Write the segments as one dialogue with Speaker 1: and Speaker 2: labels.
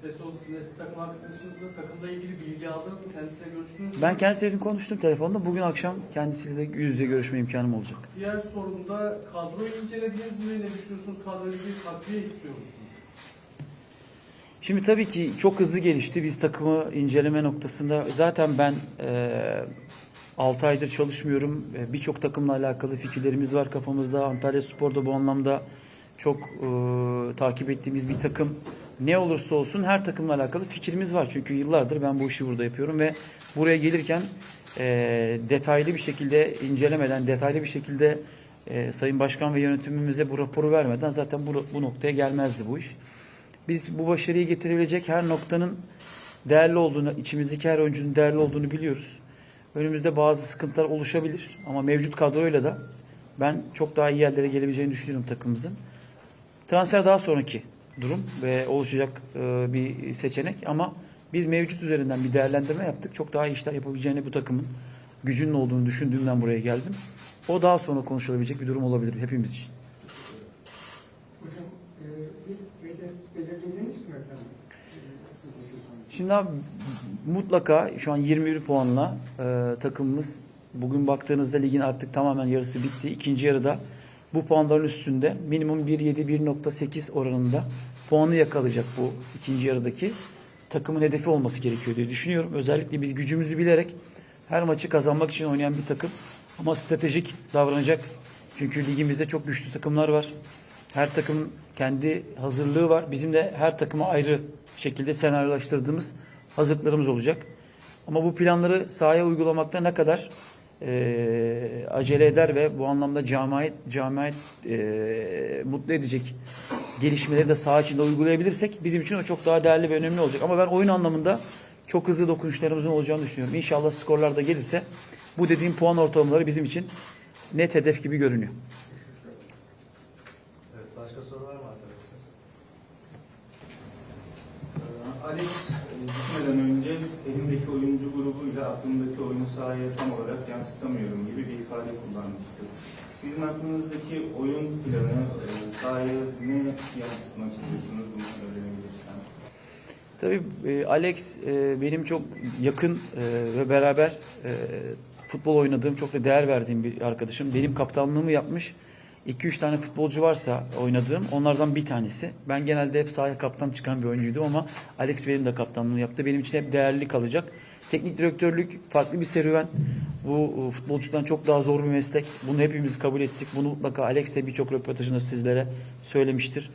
Speaker 1: Sonra sizin eski takım arkadaşınızla takımla ilgili bilgi aldınız mı? Kendisiyle görüştünüz mü?
Speaker 2: Ben kendisiyle konuştum telefonda. Bugün akşam kendisiyle de yüz yüze görüşme imkanım olacak.
Speaker 1: Diğer sorumda kadroyu incelediniz mi? Ne düşünüyorsunuz? Kadroyu bir takviye istiyor musunuz?
Speaker 2: Şimdi tabii ki çok hızlı gelişti. Biz takımı inceleme noktasında zaten ben e, 6 aydır çalışmıyorum. E, Birçok takımla alakalı fikirlerimiz var kafamızda. Antalya Spor'da bu anlamda çok e, takip ettiğimiz bir takım. Ne olursa olsun her takımla alakalı fikrimiz var. Çünkü yıllardır ben bu işi burada yapıyorum ve buraya gelirken e, detaylı bir şekilde incelemeden, detaylı bir şekilde e, Sayın Başkan ve yönetimimize bu raporu vermeden zaten bu, bu noktaya gelmezdi bu iş. Biz bu başarıyı getirebilecek her noktanın değerli olduğunu, içimizdeki her oyuncunun değerli olduğunu biliyoruz. Önümüzde bazı sıkıntılar oluşabilir ama mevcut kadroyla da ben çok daha iyi yerlere gelebileceğini düşünüyorum takımımızın. Transfer daha sonraki durum ve oluşacak e, bir seçenek ama biz mevcut üzerinden bir değerlendirme yaptık. Çok daha iyi işler yapabileceğini bu takımın gücünün olduğunu düşündüğümden buraya geldim. O daha sonra konuşulabilecek bir durum olabilir hepimiz için.
Speaker 3: Hocam e, bir belirlediniz mi efendim?
Speaker 2: Şimdi abi mutlaka şu an 21 puanla e, takımımız bugün baktığınızda ligin artık tamamen yarısı bitti. İkinci yarıda bu puanların üstünde minimum 1.7-1.8 oranında puanı yakalayacak bu ikinci yarıdaki takımın hedefi olması gerekiyor diye düşünüyorum. Özellikle biz gücümüzü bilerek her maçı kazanmak için oynayan bir takım ama stratejik davranacak. Çünkü ligimizde çok güçlü takımlar var. Her takımın kendi hazırlığı var. Bizim de her takıma ayrı şekilde senaryolaştırdığımız hazırlıklarımız olacak. Ama bu planları sahaya uygulamakta ne kadar eee, acele eder ve bu anlamda camiayet, camiayet eee, mutlu edecek gelişmeleri de saha içinde uygulayabilirsek bizim için o çok daha değerli ve önemli olacak. Ama ben oyun anlamında çok hızlı dokunuşlarımızın olacağını düşünüyorum. İnşallah skorlar da gelirse bu dediğim puan ortalamaları bizim için net hedef gibi görünüyor.
Speaker 4: Evet, başka soru var mı arkadaşlar? Ee, Alex e, gitmeden önce elimdeki oyuncu grubuyla aklımdaki oyunu sahaya tam olarak yansıtamıyorum gibi bir ifade kullanmıştı. Sizin aklınızdaki oyun planı e, sahaya ne yansıtmak istiyorsunuz bunu öğrenebilirsem.
Speaker 2: Tabii e, Alex e, benim çok yakın ve beraber futbol oynadığım, çok da değer verdiğim bir arkadaşım. Benim kaptanlığımı yapmış 2-3 tane futbolcu varsa oynadığım onlardan bir tanesi. Ben genelde hep sahaya kaptan çıkan bir oyuncuydum ama Alex benim de kaptanlığını yaptı. Benim için hep değerli kalacak. Teknik direktörlük farklı bir serüven. Bu e, futbolcudan çok daha zor bir meslek. Bunu hepimiz kabul ettik. Bunu mutlaka Alex de birçok röportajında sizlere söylemiştir.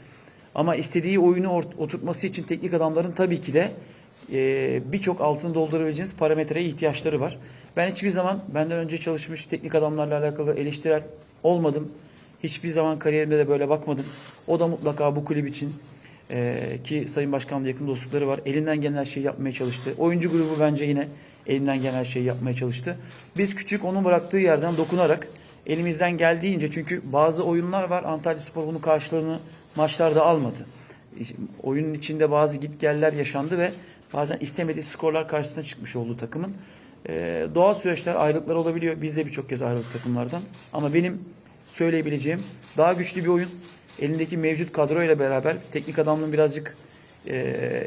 Speaker 2: Ama istediği oyunu oturtması için teknik adamların tabii ki de e, birçok altını doldurabileceğiniz parametreye ihtiyaçları var. Ben hiçbir zaman benden önce çalışmış teknik adamlarla alakalı eleştirel olmadım. Hiçbir zaman kariyerimde de böyle bakmadım. O da mutlaka bu kulüp için e, ki Sayın Başkan'la yakın dostlukları var. Elinden gelen her şeyi yapmaya çalıştı. Oyuncu grubu bence yine elinden gelen her şeyi yapmaya çalıştı. Biz küçük onun bıraktığı yerden dokunarak elimizden geldiğince çünkü bazı oyunlar var Antalya Spor bunun karşılığını maçlarda almadı. Oyunun içinde bazı gitgeller yaşandı ve bazen istemediği skorlar karşısına çıkmış oldu takımın. Ee, doğal süreçler ayrılıklar olabiliyor. Biz de birçok kez ayrıldık takımlardan. Ama benim söyleyebileceğim daha güçlü bir oyun. Elindeki mevcut kadroyla beraber teknik adamlığın birazcık e,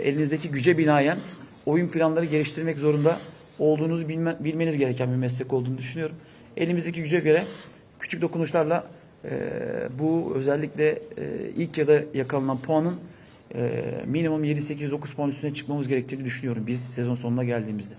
Speaker 2: elinizdeki güce binaen oyun planları geliştirmek zorunda olduğunuzu bilme, bilmeniz gereken bir meslek olduğunu düşünüyorum. Elimizdeki güce göre küçük dokunuşlarla e, bu özellikle e, ilk yarıda yakalanan puanın e, minimum 7-8-9 puan üstüne çıkmamız gerektiğini düşünüyorum biz sezon sonuna geldiğimizde.